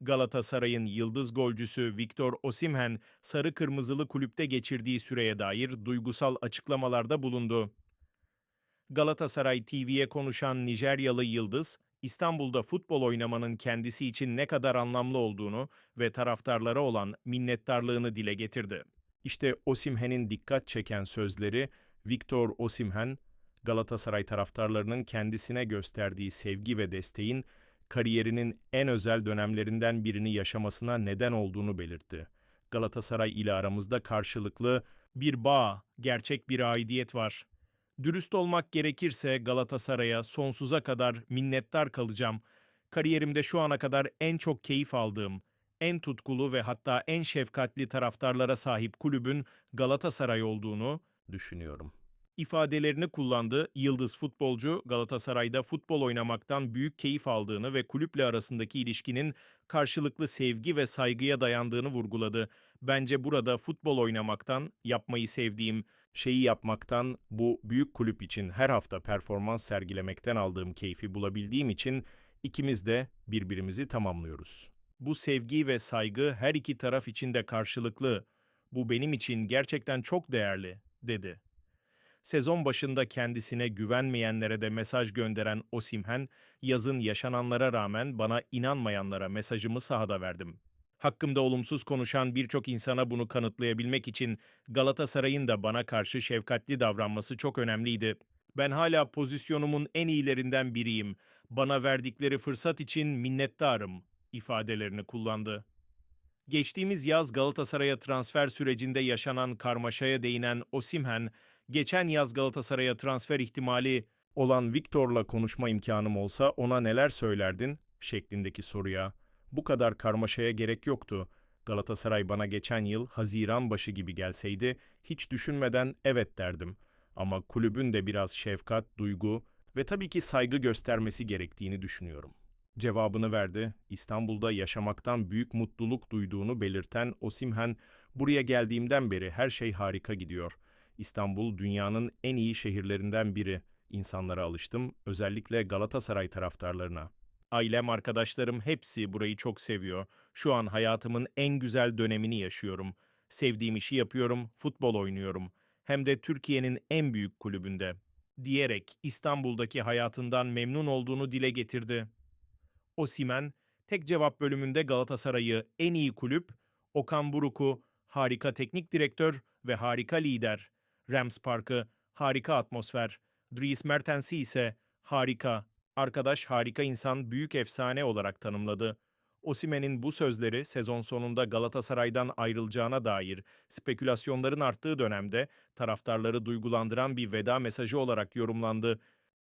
Galatasaray'ın yıldız golcüsü Victor Osimhen, sarı kırmızılı kulüpte geçirdiği süreye dair duygusal açıklamalarda bulundu. Galatasaray TV'ye konuşan Nijeryalı Yıldız, İstanbul'da futbol oynamanın kendisi için ne kadar anlamlı olduğunu ve taraftarlara olan minnettarlığını dile getirdi. İşte Osimhen'in dikkat çeken sözleri Victor Osimhen, Galatasaray taraftarlarının kendisine gösterdiği sevgi ve desteğin kariyerinin en özel dönemlerinden birini yaşamasına neden olduğunu belirtti. Galatasaray ile aramızda karşılıklı bir bağ, gerçek bir aidiyet var. Dürüst olmak gerekirse Galatasaray'a sonsuza kadar minnettar kalacağım. Kariyerimde şu ana kadar en çok keyif aldığım, en tutkulu ve hatta en şefkatli taraftarlara sahip kulübün Galatasaray olduğunu düşünüyorum. İfadelerini kullandı. Yıldız futbolcu Galatasaray'da futbol oynamaktan büyük keyif aldığını ve kulüple arasındaki ilişkinin karşılıklı sevgi ve saygıya dayandığını vurguladı. Bence burada futbol oynamaktan, yapmayı sevdiğim şeyi yapmaktan, bu büyük kulüp için her hafta performans sergilemekten aldığım keyfi bulabildiğim için ikimiz de birbirimizi tamamlıyoruz. Bu sevgi ve saygı her iki taraf için de karşılıklı. Bu benim için gerçekten çok değerli, dedi. Sezon başında kendisine güvenmeyenlere de mesaj gönderen Osimhen, yazın yaşananlara rağmen bana inanmayanlara mesajımı sahada verdim. Hakkımda olumsuz konuşan birçok insana bunu kanıtlayabilmek için Galatasaray'ın da bana karşı şefkatli davranması çok önemliydi. Ben hala pozisyonumun en iyilerinden biriyim. Bana verdikleri fırsat için minnettarım ifadelerini kullandı. Geçtiğimiz yaz Galatasaray'a transfer sürecinde yaşanan karmaşaya değinen Osimhen, geçen yaz Galatasaray'a transfer ihtimali olan Victor'la konuşma imkanım olsa ona neler söylerdin şeklindeki soruya bu kadar karmaşaya gerek yoktu. Galatasaray bana geçen yıl Haziran başı gibi gelseydi hiç düşünmeden evet derdim. Ama kulübün de biraz şefkat, duygu ve tabii ki saygı göstermesi gerektiğini düşünüyorum. Cevabını verdi. İstanbul'da yaşamaktan büyük mutluluk duyduğunu belirten Osimhen, buraya geldiğimden beri her şey harika gidiyor. İstanbul dünyanın en iyi şehirlerinden biri. İnsanlara alıştım, özellikle Galatasaray taraftarlarına. Ailem, arkadaşlarım hepsi burayı çok seviyor. Şu an hayatımın en güzel dönemini yaşıyorum. Sevdiğim işi yapıyorum, futbol oynuyorum. Hem de Türkiye'nin en büyük kulübünde. Diyerek İstanbul'daki hayatından memnun olduğunu dile getirdi. Osimen, tek cevap bölümünde Galatasaray'ı en iyi kulüp, Okan Buruk'u harika teknik direktör ve harika lider, Rams Park'ı harika atmosfer, Dries Mertens'i ise harika, arkadaş harika insan büyük efsane olarak tanımladı. Osimen'in bu sözleri sezon sonunda Galatasaray'dan ayrılacağına dair spekülasyonların arttığı dönemde taraftarları duygulandıran bir veda mesajı olarak yorumlandı.